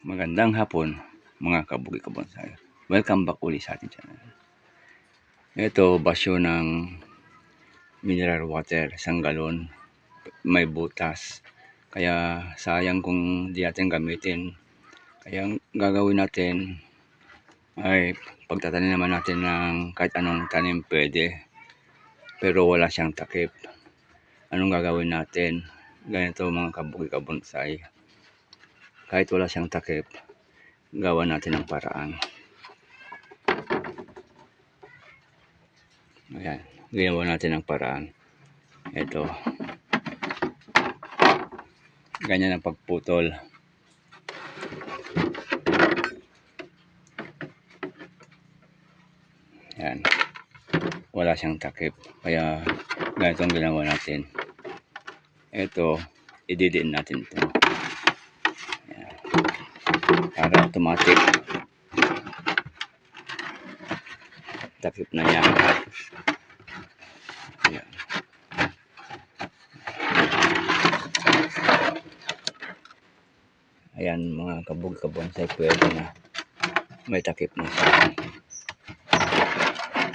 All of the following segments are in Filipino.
Magandang hapon mga kabugi kabonsay. Welcome back uli sa ating channel. Ito, basyo ng mineral water, isang galon. May butas. Kaya sayang kung di natin gamitin. Kaya ang gagawin natin ay pagtatanim naman natin ng kahit anong tanim pwede. Pero wala siyang takip. Anong gagawin natin? Ganito mga kabugi kabonsay kahit wala siyang takip, gawa natin ang paraan. Ayan, ginawa natin ang paraan. Ito. Ganyan ang pagputol. Ayan. Wala siyang takip. Kaya ganito ang ginawa natin. Ito, ididiin natin ito para automatic. Takip na yan. Ayan. ayan mga kabog kabonsay pwede na may takip na siya.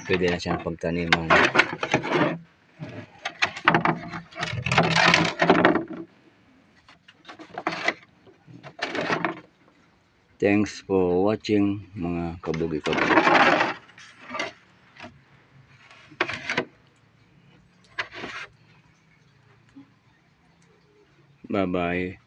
Pwede na siyang pagtaniman Thanks for watching mga kabugi kabugi. Bye bye.